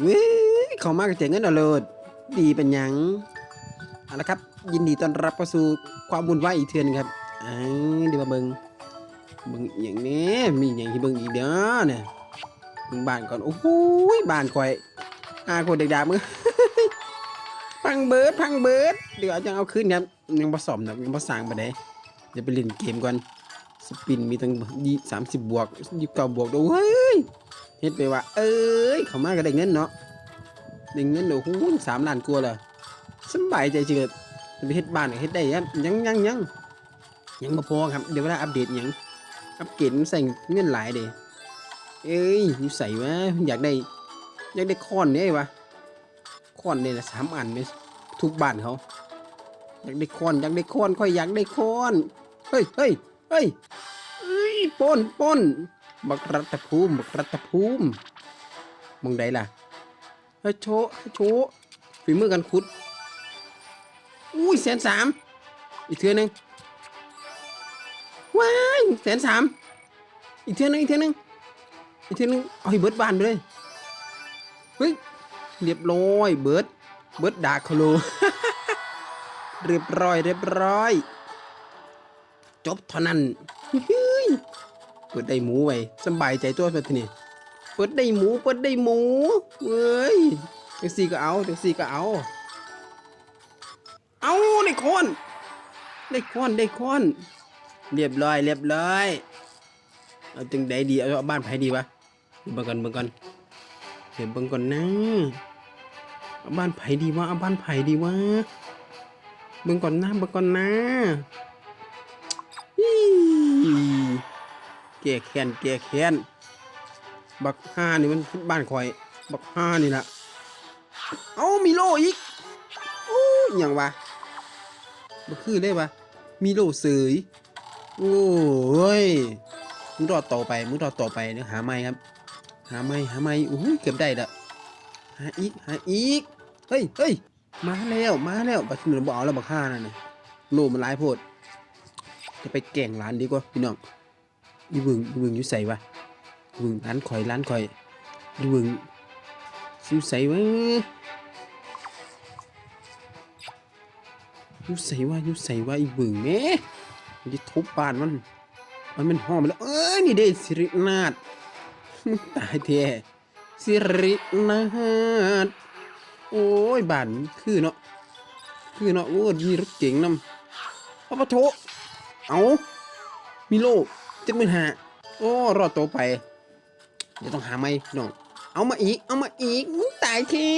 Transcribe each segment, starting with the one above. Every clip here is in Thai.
เว้ยเขามากเจ๋งเงินเอาโลดดีเป็นยังเอาละครับ ยินดีต้อนรับเข้าสู่ความบุญไหวายอีกเทือนครับอ่าเดี๋ยวมาเบิงเบิงอย่างนี้มีอย่างที่เบิงอีกเด้อเนี่ยเบิงบ้านก่อนโอ้โหยบ้านข่อยอาคนเด็กดามึงพังเบิร์ดพังเบิร์ดเดี๋ยวจะเอาขึ้นครับยังผสมนะยังผสางไปได้เดี๋ยวไปเล่นเกมก่อนสปินมีตั้งยี่สามสิบบวกยี่สิบเก้าบวกด้วยเฮ้ย เฮ็ดไปว่า เอ้ยเขามาก็ได้เงินเนาะได้เงินเดี๋ยวหูสามล้านกว่าเลยสบายใจเจิดไปเฮ็ดบ้านก็เฮ็ดได้ยังยังยังยังยังบ่พอครับ เดี๋ยวเวลาอัปเดตยังอัปเกรดมันใส่เงินหลายเด้เอ้ยอยู่ใส่วะอยากได้ อยากได้ค้อนเนี่ยวะค้อนเนี่ยนะสามอันไหมทุกบ้านเขา อยากได้ค้อนอยากได้ค้อนค่อยอยากได้ค้อน เฮ้ยเฮ้ยเฮ้ยเอ้ยปล้นป้น บักรัตภูมิบักรัตภูมิมึงใดล่ะเฮ้โชว์โชว์ฝีมือกันขุด อุ้ยแสนสามอีกเทือนึงว้ายแสนสามอีกเทือนึงอีกเทือนึงอีกเทือนึงเอาให้เบิร์ดบานไปเลยเฮ้ยเรียบร้อยเบิร์ดเบิร์ดดาคโลเรียบร้อยเรียบร้อย จบเท่านั้น เปิดได้หมูไว้สบายใจตัวเพื่อนทีนี่เปิดได้หมูเปิดได้หมูเว้ยจังซี่ก็เอาจังซี่ก็เอา เอาได้คอนได้คอนได้คอน เรียบร้อย เรียบร้อยเอาจังใดดีเอาบ้านไผดีวะเบิ่งก่อนเบิ่งก่อนเดี๋ยวเบิ่งก่อนนะเอาบ้านไผดีวะเอาบ้านไผดีวะเบิ่งก่อนนะเบิ่งก่อนนะ แก้แค้นแก้แค้นบักห้านี่มันบ้านข่อย บักห้านี่ละเอามีโลอีกโอ้ยอย่างวะบ่คือเลยวะมีโลเสยโอ้ยมึงรอต่อไปมึงรอต่อไปเดี๋ยวหาไม่ครับ หาไม่หาไม่โอ้ยเกือบได้ละหาอีกหาอีกเฮ้ยเฮ้ยมาแล้วมาแล้วบักหนึ่งบ่เอาแล้วบักห้านั่นน่ะโลมันหลายโพดจะไปแก่งร้านดีกว่าพี่น้อง อีเบึงอีเบึงอยู่ใส่วะอีเบึงร้านข่อยร้านข่อยอีเบึงอยู่ใส่วะอยู่ใส่วะอยู่ใส่วะอีเบึงแหม่มันจะทุบบ้านมัน มันมันห้องไปแล้ว เอ้ยนี่เด้สิรินาถมึงตายแท้สิรินาถโอ้ยบ้านคือเนาะคือเนาะโอ้ยมีรถเก๋งนำเอาปะโถเอามีโล เจ็ดหมื่นห้าโอ้รอดตัวไป เดี๋ยวต้องหาไม่น้อง เอามาอีก เอามาอีก มึงตายที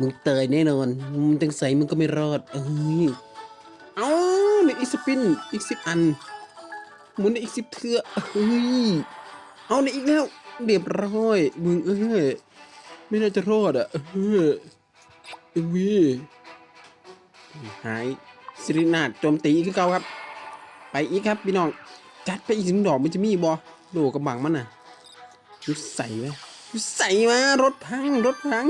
มึงเตยแน่นอน มึงจังใสมึงก็ไม่รอด เอ้ย เอาในอีกสปิน อีกสิบอัน หมุนในอีกสิบเทือเฮ้ย เอาในอีกแล้ว เรียบร้อย มึงเอ้ย ไม่น่าจะรอดอะเออเอ้ยหายสิรินาถโจมตีขึ้นเก่าครับ ไปอีกครับพี่น้อง จัดไปอีกถึงดอกมันจะมีบอโลกระบังมันน่ะยุดใส่ไหมยุดใส่มารถพังรถพัง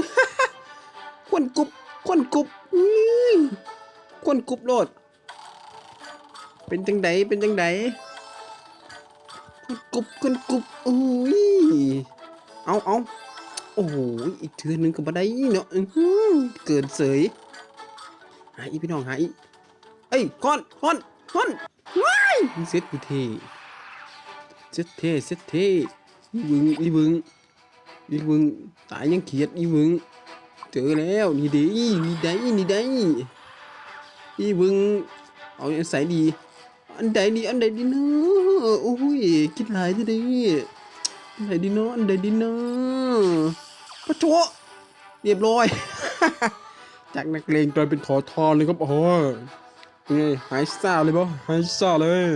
ควนกุบควนกุบอื้อควนกุบโลด เป็นจังไดเป็นจังไดควนกุบควนกุบโอ้ยเอาเอาโอ้โหอีกเทือนหนึงก็บ่ได้เนาะเกินเสยหาอีพี่น้องหาอีเอ้ยคอนคอนคอน มึงเซ็ตกูเท่เซ็ตเท่เซ็ตเท่อีบึงอีบึงอีบึงตายยังเขียดอีบึงเจอแล้วนี่ดีนี่ได้นี่ได้อีบึงเอาอันใส่ดีอันใดดีอันใดดีเนาะโอ้ยคิดหลายทีเดีอันใดดีเนาะอันใดดีเนาะปะโถเรียบร้อย จากนักเลงกลายเป็นขอทานเลยครับโอ้ ยไงหายซ่าเลยบ่หายซ่าเลย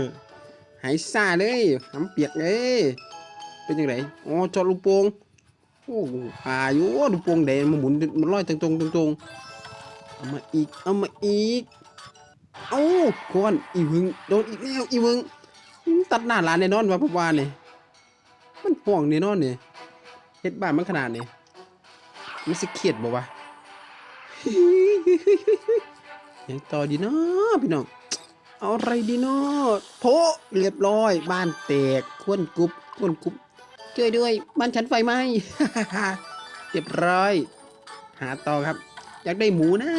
หายซ่าเลยน้ำเปียกเลยเป็นยังไงอ๋อจอดลูกโป่งโอ้อายุลูกโป่งแดงมันหมุนมันลอยตรงตรงตรงตรงเอามาอีกเอามาอีกเอ้าควนอีวึงโดนอีกแล้วอีวึงตัดหน้าร้านแน่นอนวะพ่อวานนี่มันห่วงแน่นอนนี่เฮ็ดบ้านมันขนาดนี้มันสิเครียดบ่วะ ยังต่อดีเนาะพี่น้อง เอาอะไรดีเนาะโถเรียบร้อย บ้านแตกควนกุบควนกุบช่วยด้วยบ้านฉันไฟไหม้เรียบร้อย หาต่อครับ อยากได้หมูนะ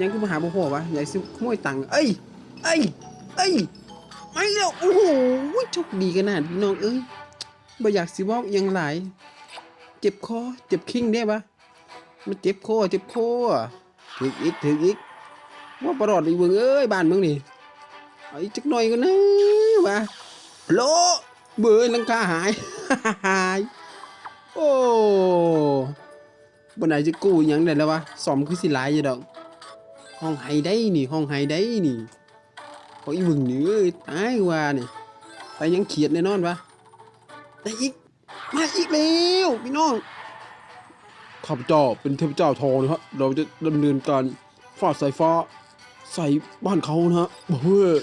ยังคือมาหาพ่อพ่อวะอยากซื้อขโมยตังค์เอ้ยเอ้ยเอ้ยไม่แล้วโอ้โหโชคดีขนาดพี่น้องเอ้ยบ่อยากสิบอกยังหลาย เจ็บคอเจ็บคิงได้ปะมันเจ็บคอเจ็บคอ ถึกอีกถึกอีกว่าประหลอดอีเบิ่งเอ้ยบ้านมึงนี่เอาอีกจักหน่อยก็นะวะโลเบื่อหลังคาหายหายโอ้บนไหนจะกู้ยังได้แล้ววะสอมคือสิหลายอยู่ดอก ห้องไฮได้นี่ห้องไฮได้นี่เขาอีเบิ่งนี่เอ้ยตายว่านี่ไปยังเขียดแน่นอนวะแต่อีกมาอีกแล้วพี่น้อง ข้าพเจ้าเป็นเทพเจ้าทองนะครับเราจะดำเนินการฟาดสายฟ้าใส่บ้านเขานะฮะเฮ้ย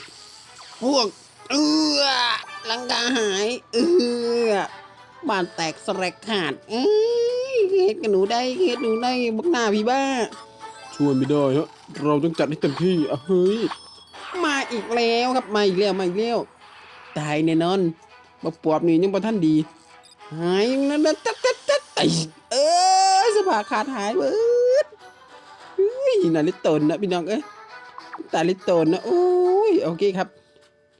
พวกเออลังกาหายเออบ้านแตกสลกขาดเอ้ยเฮ็ดกับหนูได้เฮ็ดหนูได้บักหน้าพี่บ้า ช่วยไม่ได้ฮะเราต้องจัดให้เต็มที่อะเฮ้ยมาอีกแล้วครับมาอีกแล้วมาอีกแล้วตายแน่นอนมาปวบนี่ยังบ่ท่านดี หายนั่นนะตัดตัดตัดไอเออ สภาขาดหายเบิดเฮ้ยนาลิตนนะพี่น้องเอ้ยตาลิตนนะโอ้ยโอเคครับ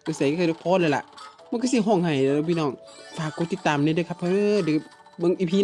ก็ใส่ก็คือทุกโพสเลยล่ะ มันก็สิห้องไห้แล้วพี่น้อง ฝากกดติดตามนี่ด้วยครับเพื่อเดี๋ยวเบิ่งอีพีหน้า